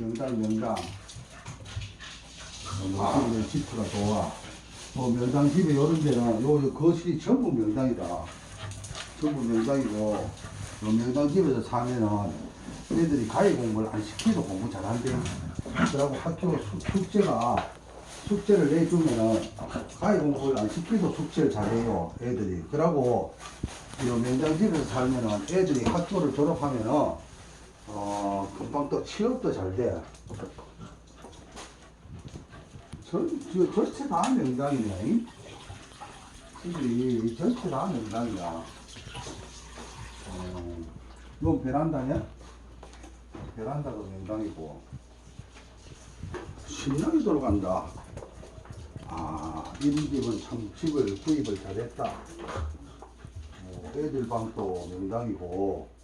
명당 명당. 어, 뭐 집수가 좋아. 뭐 명당 집에 요런 데는 요, 요 거실이 전부 명당이다. 전부 명당이고 요 명당 집에서 사면은 애들이 가위 공부를 안 시키도 공부 잘한대 그러고 학교 숙- 숙제가 숙제를 내주면은 가위 공부를 안 시키도 숙제를 잘해요 애들이. 그러고 이 명당 집에서 살면은 애들이 학교를 졸업하면은 어 금방 또 취업도 잘 돼. 전, 저, 전체 다 명당이네. 이들이 전체 다 명당이야. 어, 이건 베란다냐? 베란다도 명당이고. 신나게 돌아간다. 아, 이런 집은 참 집을 구입을 잘했다. 어, 애들 방도 명당이고, 음,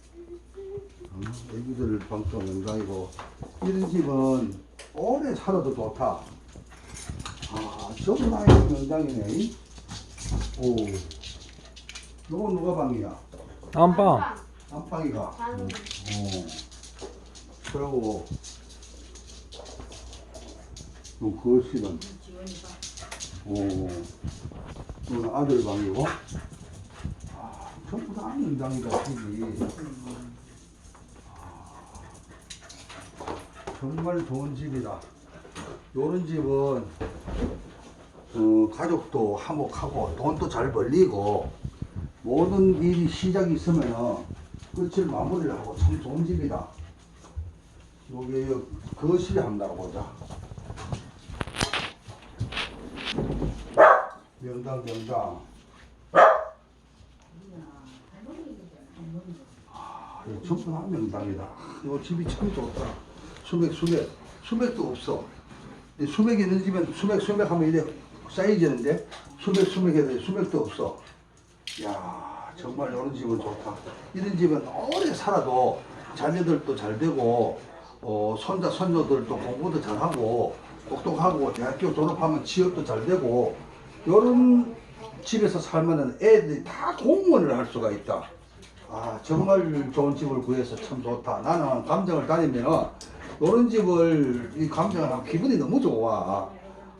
애기들 방도 명당이고, 이런 집은 오래 살아도 좋다. 아, 저거 나이 명당이네. 오, 요거 누가 방이야? 안방. 안방이가. 방 어. 그러고, 요 거실은, 오, 이건 아들 방이고, 아, 전부 다 명당이다, 집이. 정말 좋은 집이다. 요런 집은 어, 가족도 화목하고 돈도 잘 벌리고 모든 일이 시작이 있으면 끝을 마무리를 하고 참 좋은 집이다. 요게 요 거실에 한번 나가보자. 명당 명당. 아, 이거 전부 다 명당이다. 이 집이 참 좋다. 수맥 수맥 수맥도 없어. 이 수맥 있는 집은 수맥 수맥 하면 이래 쌓이지는데 수맥 수맥 돼. 수맥도 없어. 야 정말 이런 집은 좋다. 이런 집은 오래 살아도 자녀들도 잘 되고 어, 손자 손녀들도 공부도 잘하고 똑똑하고 대학교 졸업하면 취업도 잘 되고 이런 집에서 살면은 애들이 다 공무원을 할 수가 있다. 아 정말 좋은 집을 구해서 참 좋다. 나는 감정을 다니면은 이런 집을 이 감정을 기분이 너무 좋아.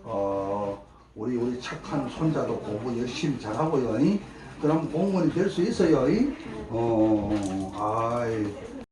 어 우리 우리 착한 손자도 공부 열심히 잘하고요. 이? 그럼 공무원이 될 수 있어요. 이? 어 아이